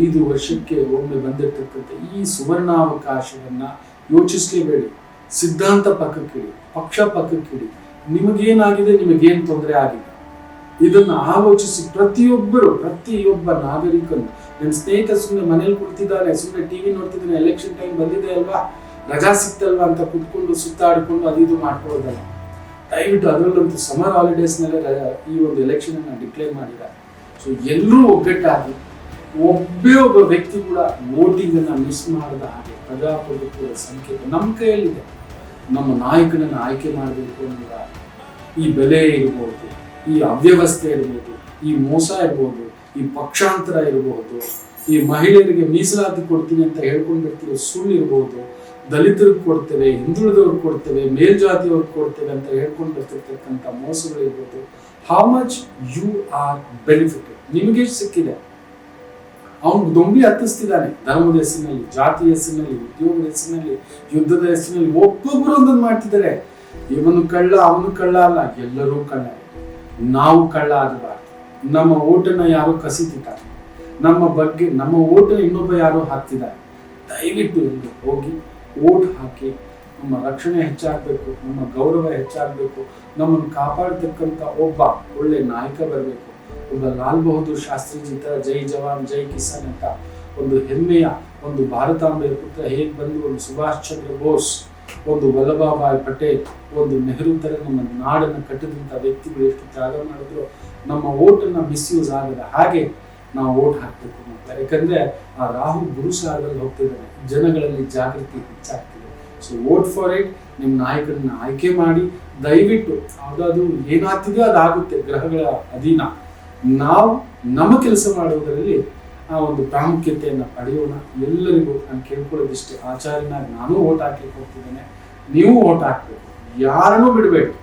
ಐದು ವರ್ಷಕ್ಕೆ ಒಮ್ಮೆ ಬಂದಿರ್ತಕ್ಕಂಥ ಈ ಸುವರ್ಣಾವಕಾಶವನ್ನು ಯೋಚಿಸ್ಲೇಬೇಡಿ. ಸಿದ್ಧಾಂತ ಪಕ್ಕಕ್ಕಿಡಿ, ಪಕ್ಷ ಪಕ್ಕಕ್ಕಿಡಿ. ನಿಮಗೇನಾಗಿದೆ, ನಿಮಗೇನು ತೊಂದರೆ ಆಗಿದೆ ಇದನ್ನು ಆಲೋಚಿಸಿ ಪ್ರತಿಯೊಬ್ಬರು, ಪ್ರತಿಯೊಬ್ಬ ನಾಗರಿಕನು ನನ್ನ ಸ್ನೇಹಿತ ಸುಮ್ಮನೆ ಮನೇಲಿ ಕುಳಿತಿದ್ದಾನೆ ಸುಮ್ಮನೆ ಟಿವಿ ನೋಡ್ತಿದ್ದಾನೆ ಎಲೆಕ್ಷನ್ ಟೈಮ್ ಬಂದಿದೆ ಅಲ್ವಾ? ರಜಾ ಸಿಕ್ತಲ್ವಾ ಅಂತ ಕುತ್ಕೊಂಡು ಸುತ್ತಾಡಿಕೊಂಡು ಅದು ಇದು ಮಾಡ್ಕೊಳ್ಳೋದಲ್ಲ. ದಯವಿಟ್ಟು ಅದರಲ್ಲಂತೂ ಸಮರ್ ಹಾಲಿಡೇಸ್ನಲ್ಲೇ ಈ ಒಂದು ಎಲೆಕ್ಷನ್ ಡಿಕ್ಲೇರ್ ಮಾಡಿದ್ದಾರೆ ಸೊ ಎಲ್ಲರೂ ಒಗ್ಗಟ್ಟಾಗಿ ಒಬ್ಬೇ ಒಬ್ಬ ವ್ಯಕ್ತಿ ಕೂಡ ವೋಟಿಂಗ್ ಅನ್ನ ಮಿಸ್ ಮಾಡದ ಹಾಗೆ ಪ್ರಜಾಪ್ರಭುತ್ವದ ಸಂಕೇತ ನಮ್ಮ ಕೈಯಲ್ಲಿದೆ. ನಮ್ಮ ನಾಯಕನನ್ನು ಆಯ್ಕೆ ಮಾಡಬೇಕು ಅನ್ನೋದ ಈ ಬೆಲೆ ಇರ್ಬೋದು, ಈ ಅವ್ಯವಸ್ಥೆ ಇರ್ಬೋದು, ಈ ಮೋಸ ಇರ್ಬೋದು, ಈ ಪಕ್ಷಾಂತರ ಇರಬಹುದು ಈ ಮಹಿಳೆಯರಿಗೆ ಮೀಸಲಾತಿ ಕೊಡ್ತೀನಿ ಅಂತ ಹೇಳ್ಕೊಂಡಿರ್ತಿರೋ ಸುಳ್ಳು ಇರಬಹುದು ದಲಿತರಿಗೆ ಕೊಡ್ತೇವೆ, ಹಿಂದುಳಿದವ್ರಿಗೆ ಕೊಡ್ತೇವೆ, ಮೇಲ್ಜಾತಿಯವ್ರಿಗೆ ಕೊಡ್ತೇವೆ ಅಂತ ಹೇಳ್ಕೊಂಡು ಬರ್ತಿರ್ತಕ್ಕಂಥ ಮೋಸಗಳಿರ್ಬೋದು how much you are benefited ನಿಮಗೆ ಸಿಕ್ಕಿದೆ. ಅವನು ದೊಂಬಿ ಹತ್ತಿಸ್ತಿದ್ದಾನೆ. ಧರ್ಮದ ಹೆಸರಿನಲ್ಲಿ, ಜಾತಿಯ ಹೆಸರಿನಲ್ಲಿ, ಉದ್ಯೋಗದ ಹೆಸರಿನಲ್ಲಿ, ಯುದ್ಧದ ಹೆಸರಿನಲ್ಲಿ ಒಬ್ಬೊಬ್ಬರು ಒಂದೊಂದು ಮಾಡ್ತಿದ್ದಾರೆ. ಇವನು ಕಳ್ಳ, ಅವನು ಕಳ್ಳ ಅಲ್ಲ, ಎಲ್ಲರೂ ಕಳ್ಳ. ನಾವು ಕಳ್ಳ ಆಗಬಾರ್ದು. ನಮ್ಮ ಓಟನ್ನ ಯಾರು ಕಸಿತಿದ್ದಾರೆ. ನಮ್ಮ ಬಗ್ಗೆ, ನಮ್ಮ ಓಟನ್ನ ಇನ್ನೊಬ್ಬ ಯಾರು ಹಾಕ್ತಿದ್ದಾರೆ. ದಯವಿಟ್ಟು ಇಲ್ಲಿ ಹೋಗಿ ಓಟ್ ಹಾಕಿ ನಮ್ಮ ರಕ್ಷಣೆ ಹೆಚ್ಚಾಗಬೇಕು, ನಮ್ಮ ಗೌರವ ಹೆಚ್ಚಾಗಬೇಕು, ನಮ್ಮನ್ನು ಕಾಪಾಡತಕ್ಕಂಥ ಒಬ್ಬ ಒಳ್ಳೆ ನಾಯಕ ಬರಬೇಕು. ಒಬ್ಬ ಲಾಲ್ ಬಹದ್ದೂರ್ ಶಾಸ್ತ್ರೀಜಿ ತರ ಜೈ ಜವಾನ್, ಜೈ ಕಿಸಾನ್ ಅಂತ ಒಂದು ಹೆಮ್ಮೆಯ ಒಂದು ಭಾರತಾಂಬೆಯ ಪುತ್ರ, ಹೇಗೆ ಬಂದು ಒಂದು ಸುಭಾಷ್ ಚಂದ್ರ ಬೋಸ್, ಒಂದು ವಲ್ಲಭಾಬಾಯ್ ಪಟೇಲ್, ಒಂದು ನೆಹರು ತರ ನಮ್ಮ ನಾಡನ್ನು ಕಟ್ಟಿದಂಥ ವ್ಯಕ್ತಿಗಳು ಎಷ್ಟು ತ್ಯಾಗ ಮಾಡಿದ್ರು, ನಮ್ಮ ಓಟನ್ನು ಮಿಸ್ಯೂಸ್ ಆಗದ ಹಾಗೆ ನಾವು ಓಟ್ ಹಾಕ್ಬೇಕು ಅಂತ ಯಾಕಂದ್ರೆ ಆ ರಾಹು ಗುರು ಸಾಗರಲ್ಲಿ ಹೋಗ್ತಿದ್ದಾನೆ. ಜನಗಳಲ್ಲಿ ಜಾಗೃತಿ ಹೆಚ್ಚಾಗ್ತಿದೆ. ಸೊ ವೋಟ್ ಫಾರ್ ಇಟ್ ನಿಮ್ಮ ನಾಯಕರನ್ನ ಆಯ್ಕೆ ಮಾಡಿ. ದಯವಿಟ್ಟು ಯಾವುದಾದ್ರು ಏನಾಗ್ತಿದೆಯೋ ಅದಾಗುತ್ತೆ. ಗ್ರಹಗಳ ಅಧೀನ. ನಾವು ನಮ್ಮ ಕೆಲಸ ಮಾಡುವುದರಲ್ಲಿ ಆ ಒಂದು ಪ್ರಾಮುಖ್ಯತೆಯನ್ನು ಪಡೆಯೋಣ. ಎಲ್ಲರಿಗೂ ನಾನು ಕೇಳ್ಕೊಳ್ಳೋದಿಷ್ಟೇ ಆಚಾರ್ಯನಾಗಿ ನಾನು ಓಟ್ ಹಾಕ್ಲಿಕ್ಕೆ ಹೋಗ್ತಿದ್ದೇನೆ ನೀವು ಓಟ್ ಹಾಕ್ಬೇಕು. ಯಾರನ್ನೂ ಬಿಡಬೇಡಿ.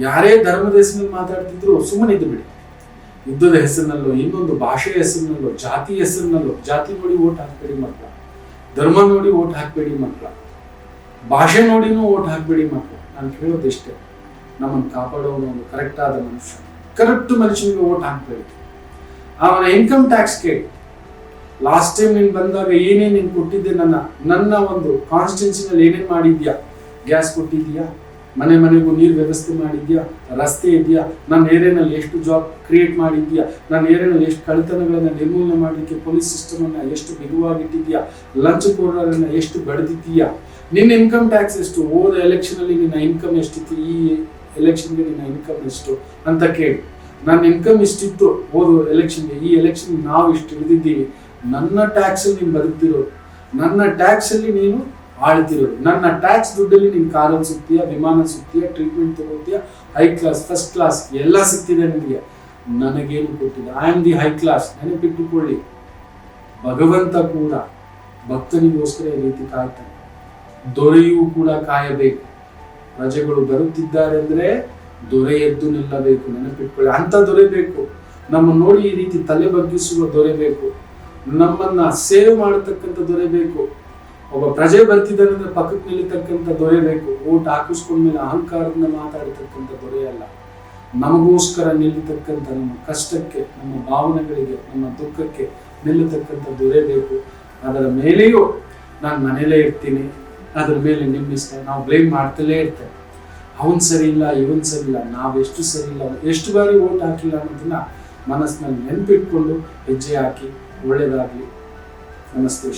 ಯಾರೇ ಧರ್ಮದ ಹೆಸರಿನಲ್ಲಿ ಮಾತಾಡ್ತಿದ್ರು ಸುಮ್ಮನೆ ಇದ್ದು ಬಿಡಿ. ಯುದ್ಧದ ಹೆಸರಿನಲ್ಲೋ, ಇನ್ನೊಂದು ಭಾಷೆಯ ಹೆಸರಿನಲ್ಲೋ, ಜಾತಿ ಹೆಸರಿನಲ್ಲೋ, ಜಾತಿ ನೋಡಿ ಓಟ್ ಹಾಕ್ಬೇಡಿ ಮಕ್ಕಳ. ಧರ್ಮ ನೋಡಿ ಓಟ್ ಹಾಕ್ಬೇಡಿ ಮಕ್ಕಳ. ಭಾಷೆ ನೋಡಿನೂ ಓಟ್ ಹಾಕ್ಬೇಡಿ ಮಕ್ಕಳು. ನಾನು ಕೇಳೋದಿಷ್ಟೇ, ನಮ್ಮನ್ನು ಕಾಪಾಡೋನು ಒಂದು ಕರೆಕ್ಟಾದ ಮನುಷ್ಯ. ಕರೆಕ್ಟ್ ಮನುಷ್ಯನಿಗೆ ಓಟ್ ಹಾಕ್ಬೇಡಿ ಅವನ ಇನ್ಕಮ್ ಟ್ಯಾಕ್ಸ್ ಕೇಳಿ ಲಾಸ್ಟ್ ಟೈಮ್ ನೀನು ಬಂದಾಗ ಏನೇ ನೀನು ಕೊಟ್ಟಿದ್ದೆ ನನ್ನ ನನ್ನ ಒಂದು ಕಾನ್ಸ್ಟಿಟ್ಯೂನ್ಸಿನಲ್ಲಿ ಏನೇನು ಮಾಡಿದ್ಯಾ? ಗ್ಯಾಸ್ ಕೊಟ್ಟಿದ್ಯಾ? ಮನೆ ಮನೆಗೂ ನೀರು ವ್ಯವಸ್ಥೆ ಮಾಡಿದ್ಯಾ? ರಸ್ತೆ ಇದೆಯಾ? ನನ್ನ ಏರಿಯಾನಲ್ಲಿ ಎಷ್ಟು ಜಾಬ್ ಕ್ರಿಯೇಟ್ ಮಾಡಿದ್ಯಾ? ನನ್ನ ಏರಿಯಾನಲ್ಲಿ ಎಷ್ಟು ಕಳ್ತನಗಳನ್ನು ನಿರ್ಮೂಲನೆ ಮಾಡಲಿಕ್ಕೆ ಪೊಲೀಸ್ ಸಿಸ್ಟಮ್ ಅನ್ನ ಎಷ್ಟು ಬಿಗುವಾಗಿಟ್ಟಿದ್ಯಾ ಲಂಚ್ ಕೊಡೋರನ್ನ ಎಷ್ಟು ಬಡ್ದಿದ್ದೀಯಾ? ನಿನ್ನ ಇನ್ಕಮ್ ಟ್ಯಾಕ್ಸ್ ಎಷ್ಟು? ಹೋದ ಎಲೆಕ್ಷನಲ್ಲಿ ನಿನ್ನ ಇನ್ಕಮ್ ಎಷ್ಟಿತ್ತು? ಈ ಎಲೆಕ್ಷನ್ಗೆ ನಿನ್ನ ಇನ್ಕಮ್ ಎಷ್ಟು ಅಂತ ಕೇಳಿ. ನನ್ನ ಇನ್ಕಮ್ ಇಷ್ಟಿತ್ತು ಹೋದ ಎಲೆಕ್ಷನ್ಗೆ ಈ ಎಲೆಕ್ಷನ್ ನಾವು ಇಷ್ಟು ಹಿಡಿದಿದ್ದೀವಿ ನನ್ನ ಟ್ಯಾಕ್ಸ್ ಅಲ್ಲಿ ನೀನು ಬದುಕ್ತಿರೋದು. ನನ್ನ ಟ್ಯಾಕ್ಸ್ ಅಲ್ಲಿ ನೀನು ಆಳ್ತಿರೋದು. ನನ್ನ ಟ್ಯಾಕ್ಸ್ ದುಡ್ಡಲ್ಲಿ ನೀನು ಕಾರಲ್ಲಿ ಸಿಗ್ತೀಯ? ವಿಮಾನ ಸಿಗ್ತೀಯ? ಟ್ರೀಟ್ಮೆಂಟ್ ತಗೋತೀಯ? ಹೈ ಕ್ಲಾಸ್ ಫಸ್ಟ್ ಕ್ಲಾಸ್ ಎಲ್ಲ ಸಿಗ್ತಿದೆ ನಿನಗೆ. ನನಗೇನು ಕೊಟ್ಟಿದೆ I am the high class ನೆನಪಿಟ್ಟುಕೊಳ್ಳಿ. ಭಗವಂತ ಕೂಡ ಭಕ್ತನಿಗೋಸ್ಕರ ಈ ರೀತಿ ಕಾಯ್ತಾನೆ. ದೊರೆಯೂ ಕೂಡ ಕಾಯಬೇಕು. ಪ್ರಜೆಗಳು ಬರುತ್ತಿದ್ದಾರೆ ಅಂದ್ರೆ ದೊರೆ ಎದ್ದು ನಿಲ್ಲಬೇಕು, ನೆನಪಿಟ್ಕೊಳ್ಳಿ. ಅಂತ ದೊರೆ ಬೇಕು. ನಮ್ಮ ನೋಡಿ ಈ ರೀತಿ ತಲೆ ಬಗ್ಗಿಸುವ ದೊರೆ ಬೇಕು. ನಮ್ಮನ್ನ ಸೇವ್ ಮಾಡತಕ್ಕಂಥ ದೊರೆ ಬೇಕು. ಒಬ್ಬ ಪ್ರಜೆ ಬರ್ತಿದ್ದಾನೆ ಅಂದ್ರೆ ಪಕ್ಕಕ್ಕೆ ನಿಲ್ಲತಕ್ಕಂಥ ದೊರೆ ಬೇಕು. ಓಟ್ ಹಾಕಿಸ್ಕೊಂಡ್ಮೇಲೆ ಅಹಂಕಾರದಿಂದ ಮಾತಾಡತಕ್ಕಂಥ ದೊರೆ ಅಲ್ಲ. ನಮಗೋಸ್ಕರ ನಿಲ್ಲತಕ್ಕಂಥ ನಮ್ಮ ಕಷ್ಟಕ್ಕೆ, ನಮ್ಮ ಭಾವನೆಗಳಿಗೆ, ನಮ್ಮ ದುಃಖಕ್ಕೆ ನಿಲ್ಲತಕ್ಕಂಥ ದೊರೆ ಬೇಕು. ಅದರ ಮೇಲೆಯೂ ನಾನು ಮನೇಲೇ ಇರ್ತೀನಿ. ಅದ್ರ ಮೇಲೆ ನಿಮ್ಮ ನಾವು ಬ್ಲೇಮ್ ಮಾಡ್ತಲೇ ಇರ್ತೇವೆ. ಅವನ್ ಸರಿ ಇಲ್ಲ, ಇವನ್ ಸರಿ ಇಲ್ಲ ನಾವೆಷ್ಟು ಸರಿ ಇಲ್ಲ, ಎಷ್ಟು ಬಾರಿ ಓಟ್ ಹಾಕಿಲ್ಲ ಅನ್ನೋದನ್ನ ಮನಸ್ಸಿನಲ್ಲಿ ನೆನಪಿಟ್ಕೊಂಡು ಹೆಜ್ಜೆ ಹಾಕಿ ಒಳ್ಳೆಯದಾಗಲಿ ನಮಸ್ತೆ